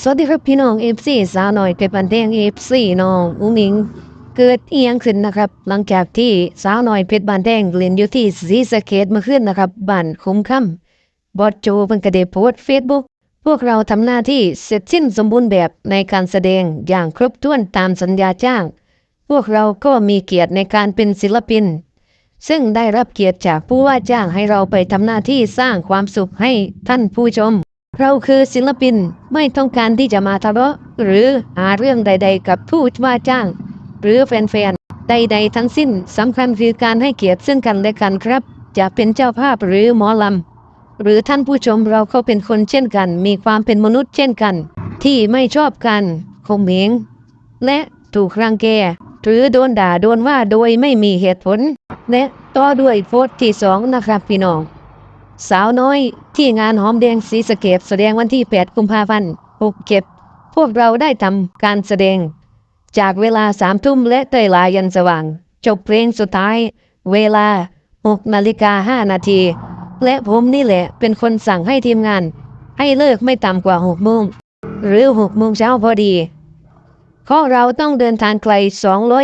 สวัสดีครับพี่น้องเอฟซีสาวหน่อยเป็นบันเทงเอฟซีน้องอุ้งอิง เกิดเอียงขึ้นนะครับ หลังจากที่สาวหน่อยเพชรบานแดงเล่นอยู่ที่ศรีสเกดเมื่อคืนนะครับบ้านคุ้มค่ำบอสโจเป็นกระเดโพสเฟซบุ๊กพวกเราทำหน้าที่เสร็จสิ้นสมบูรณ์แบบในการแสดงอย่างครบถ้วนตามสัญญาจ้าง พวกเราก็มีเกียรติในการเป็นศิลปิน ซึ่งได้รับเกียรติจากผู้ว่าจ้างให้เราไปทำหน้าที่สร้างความสุขให้ท่านผู้ชม เราคือศิลปินไม่ต้องการที่จะมาทะเลาะหรือหาเรื่องใด ๆ กับผู้ว่าจ้าง หรือแฟนๆ ใด ๆ ทั้งสิ้นสำคัญคือการให้เกียรติซึ่งกันและกันครับ จะเป็นเจ้าภาพหรือหมอลำ หรือท่านผู้ชมเราก็เป็นคนเช่นกัน มีความเป็นมนุษย์เช่นกัน ที่ไม่ชอบกันข่มเหงและถูกรังแกหรือโดนด่าโดนว่าโดยไม่มีเหตุผล และต่อด้วยโพสต์ที่สองนะครับพี่น้อง สาวน้อยที่งานหอมแดงสีสเกตแสดงวันที่ 8 กุมภาพันธ์67พวกเราได้ทำการแสดง จากเวลาสามทุ่มและเตยลายันสว่าง จบเพลงสุดท้าย เวลา 6 นาฬิกา 5 นาที และผมนี่แหละเป็นคนสั่งให้ทีมงาน ให้เลิกไม่ต่ำกว่า6โมงหรือ6โมงเช้าพอดีเพราะเราต้องเดินทางไกล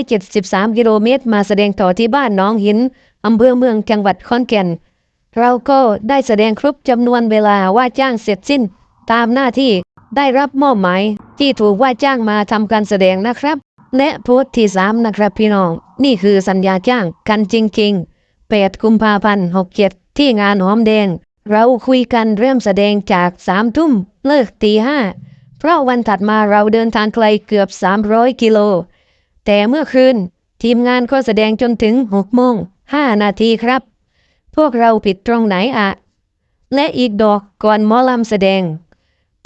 273 กิโลเมตร มาแสดงต่อที่บ้านน้องหินอำเภอเมืองจังหวัดขอนแก่น เราก็ได้แสดงครบจำนวนเวลาว่าจ้างเสร็จสิ้น ตามหน้าที่ได้รับมอบหมายที่ถูกว่าจ้างมาทำการแสดงนะครับ และโพสต์ที่สามนะครับพี่น้อง นี่คือสัญญาจ้างกันจริงๆ8กุมภาพันธ์67 ที่งานหอมแดง เราคุยกันเริ่มแสดงจากสามทุ่มเลิกตีห้าเพราะวันถัดมาเราเดินทางไกลเกือบ 300 กิโล แต่เมื่อคืน ทีมงานก็แสดงจนถึง6โมง5นาทีครับ พวกเราผิดตรงไหนอะและอีกดอกก่อนหมอลำแสดง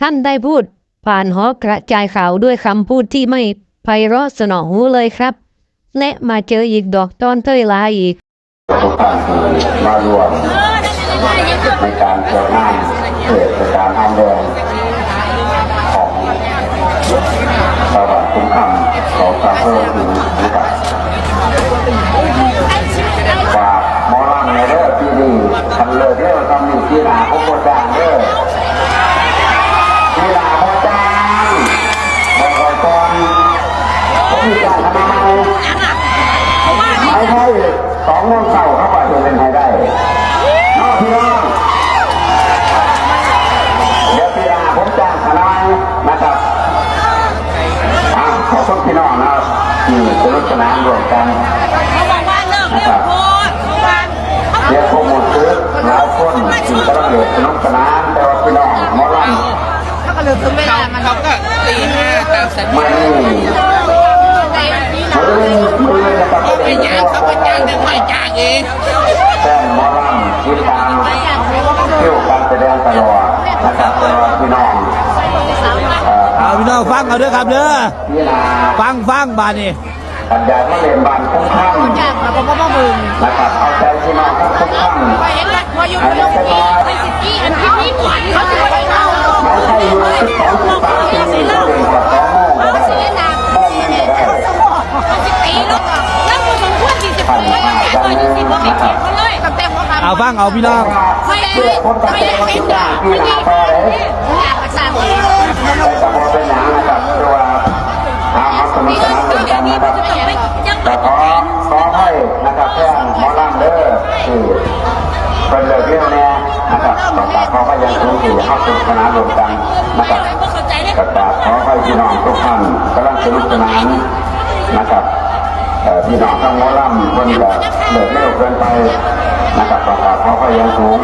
ท่านได้พูด ผ่านหอกระจายข่าวด้วยคำพูดที่ไม่ไพเราะสนอหูเลยครับ และมาเจออีกดอกตอนเทยลาอีกทุกท่านที่มารวมในการเปิดงานเทศกาลทำแดงของชาวบ้านคุ้มคำของชาวเพิ่มถึงนะครับ สองโมงเช้าเข้าไปจะเป็นไทยได้นอกพี่น้องเดี๋ยวพี่นาผมจ้างทนายนะครับอ่าขอบคุณพี่น้องนะที่สนุกสนานร่วมกันเขาบอกว่าเลิกเรื่องโพสต์เขาว่าเขาเรียกพวกหมดซื้อหลายคนที่กำลังเดือดสนุกสนานแต่ว่าพี่น้องหมอลเขาก็เลยคือไม่ได้มันเขาก็ตีห้าตามสัญำไม่ญา ไม่จ้างเองแฟนหมอลำที่ตามเที่ยวการแสดงตลอดนะครับตลอดพี่น้องเอ่อเอาพี่น้องฟังเอาเด้อครับเด้อพี่นาฟังฟังบาดนี่ปัญญาที่เรียนบ้านคุ้มข้างจากเราก็มาบึงนะครับเอาใจพี่น้องทั้งคุ้มข้าง ฟังเอาพี่น้องไม่ได้ไม่ได้เป็นด่าไม่ได้ด่าประชาชนแต่กระบเป็นหนังนะครับเพราะว่าทางเอาสนุกสนานร่วมกันนะครับแต่ขอขอให้นะครับแค่หมอลำเด้อที่เป็นเลิกเรื่องแน่นะครับต่อขอให้ยังคงอยู่เข้าสนุกสนานรวมกันนะครับเข้าใจเลยกระดาษขอให้พี่น้องทุกท่านกำลังสนุกสนานนะครับพี่น้องทั้งหมอลำคนจะเลิกเร็วเกินไป นะครับกระดาษขอให้ยังสูง